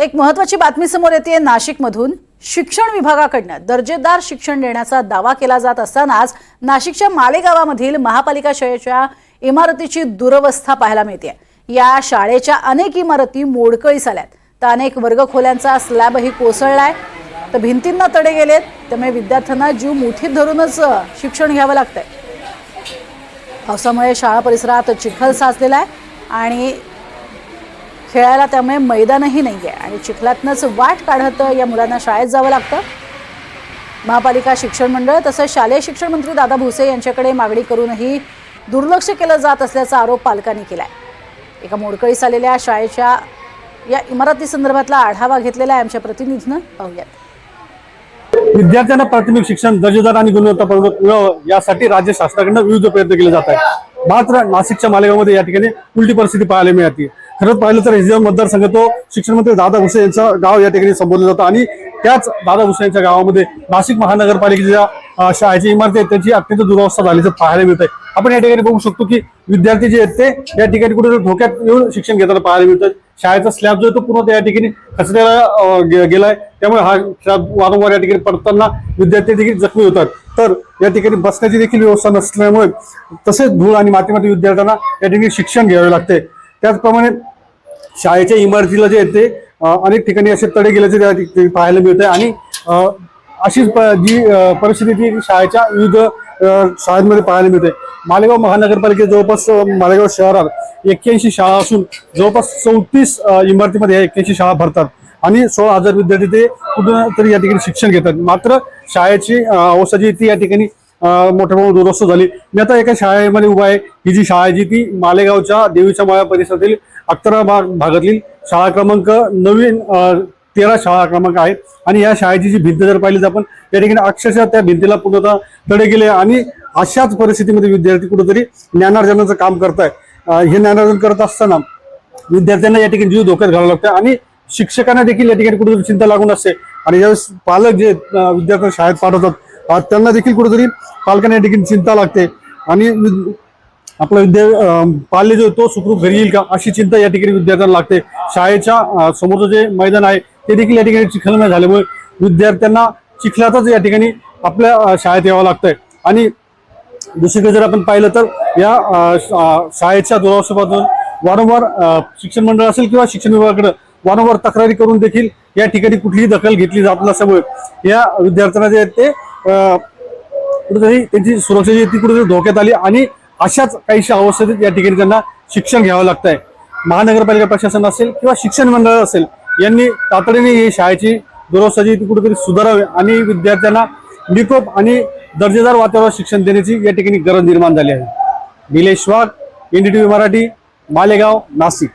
एक महत्वाची बातमी समोर येते. नाशिकमधून शिक्षण विभागाकडनं दर्जेदार शिक्षण देण्याचा दावा केला जात असतानाच नाशिकच्या मालेगावामधील महापालिका शाळेच्या इमारतीची दुरवस्था पाहायला मिळते. या शाळेच्या अनेक इमारती मोडकळीस आल्यात तर अनेक वर्गखोल्यांचा स्लॅबही कोसळलाय. तर भिंतींना तडे गेलेत. त्यामुळे विद्यार्थ्यांना जीव मुठीत धरूनच शिक्षण घ्यावं लागतंय. पावसामुळे शाळा परिसरात चिखल साचलेला आहे. आणि खेळायला त्यामुळे मैदानही नाही आहे आणि चिखलातनंच वाट काढत या मुलांना शाळेत जावं लागतं. महापालिका शिक्षण मंडळ तसंच शालेय शिक्षण मंत्री दादा भुसे यांच्याकडे मागणी करूनही दुर्लक्ष केलं जात असल्याचा आरोप पालकांनी केलाय. एका मोडकळीस आलेल्या शाळेच्या या इमारतीसंदर्भातला आढावा घेतलेला आहे आमच्या प्रतिनिधीनं. पाहूयात. विद्यार्थ्यांना प्राथमिक शिक्षण दर्जेदार आणि गुणवत्तापूर्ण मिळावं यासाठी राज्य शासनाकडनं विविध प्रयत्न केले जात आहेत. मात्र नाशिकच्या मालेगावमध्ये या ठिकाणी उलटी परिस्थिती पाहायला मिळते. खरंच पाहिलं तर हिजन मतदारसंघ तो शिक्षण मंत्री दादा भुसे यांचं गाव या ठिकाणी संबोधलं जातं. आणि त्याच दादा भुसे यांच्या गावामध्ये नाशिक महानगरपालिकेच्या शाळेची इमारती आहेत त्याची अत्यंत दुरावस्था झाल्याचं पाहायला मिळत आहे आपण या ठिकाणी बघू शकतो की विद्यार्थी जे आहेत ते या ठिकाणी कुठे धोक्यात येऊन शिक्षण घेताना पाहायला मिळतं शाळेचा स्लॅब जो आहे तो पूर्ण त्या ठिकाणी कचऱ्याला गेलाय. त्यामुळे हा स्लॅब वारंवार या ठिकाणी पडताना विद्यार्थी देखील जखमी होतात. तर या ठिकाणी बसण्याची देखील व्यवस्था नसल्यामुळे तसेच धूळ आणि मातीमध्ये विद्यार्थ्यांना या ठिकाणी शिक्षण घ्यावे लागते. त्याचप्रमाणे शाळेच्या इमारतीला जे येते अनेक ठिकाणी असे तडे गेल्याचे त्या ठिकाणी पाहायला मिळत आहे आणि अशीच प- जी परिस्थिती ती शाळेच्या विविध शाळांमध्ये पाहायला मिळते मालेगाव महानगरपालिकेत जवळपास मालेगाव शहरात एक्क्याऐंशी शाळा असून जवळपास चौतीस इमारतीमध्ये या एक्क्याऐंशी शाळा भरतात. आणि सोळा हजार विद्यार्थी ते कुठून तरी या ठिकाणी शिक्षण घेतात. मात्र शाळेची अवस्था जी ती या ठिकाणी मोठ्या प्रमाणात दुरुस्त झाली. मी आता एका शाळेमध्ये उभा आहे. ही जी शाळा आहे जी ती मालेगावच्या देवीच्या माळा परिसरातील अकरा भाग भागातील शाळा क्रमांक नवीन तेरा शाळा क्रमांक आहेत. आणि या शाळेची जी भिंत जर पाहिली तर आपण या ठिकाणी अक्षरशः त्या भिंतीला पूर्णतः तडे गेले आणि अशाच परिस्थितीमध्ये विद्यार्थी कुठंतरी ज्ञानार्जनाचं काम करताय आहे हे ज्ञानार्जन करत असताना विद्यार्थ्यांना या ठिकाणी जीव धोक्यात घालावं लागतं आणि शिक्षकांना देखील या ठिकाणी कुठेतरी चिंता लागून असते. आणि ज्यावेळेस पालक जे विद्यार्थ्यांना शाळेत पाठवतात त्यांना देखील कुठेतरी पालकांना या ठिकाणी चिंता लागते. आणि आपला विद्या पाल्य जो तो सुखरूप घरी येईल का? अशी चिंता या ठिकाणी विद्यार्थ्यांना लागते. शाळेच्या समोरचं जे मैदान आहे ते देखील या ठिकाणी चिखलमय झाल्यामुळे विद्यार्थ्यांना चिखलातच या ठिकाणी आपल्या शाळेत यावं लागतंय. आणि दुसरीकडे जर आपण पाहिलं तर या शाळेच्या दुरावस्थेपासून वारंवार शिक्षण मंडळ असेल किंवा शिक्षण विभागाकडे वारंवार तक्रारी करून देखील या ठिकाणी कुठलीही दखल घेतली जात नसल्यामुळे या विद्यार्थ्यांना जे आहेत ते कुठेतरी त्यांची सुरक्षा जी ती कुठेतरी धोक्यात आली आणि अशाच काहीशा अवस्थेत या ठिकाणी त्यांना शिक्षण घ्यावं लागत आहे महानगरपालिका प्रशासन असेल किंवा शिक्षण मंडळ असेल यांनी तातडीने ही शाळेची दुरवस्थाची कुठेतरी सुधारावी आणि विद्यार्थ्यांना निकोप आणि दर्जेदार वातावरण शिक्षण देण्याची या ठिकाणी गरज निर्माण झाली आहे. निलेश वाघ एनडीटीव्ही मराठी मालेगाव नाशिक.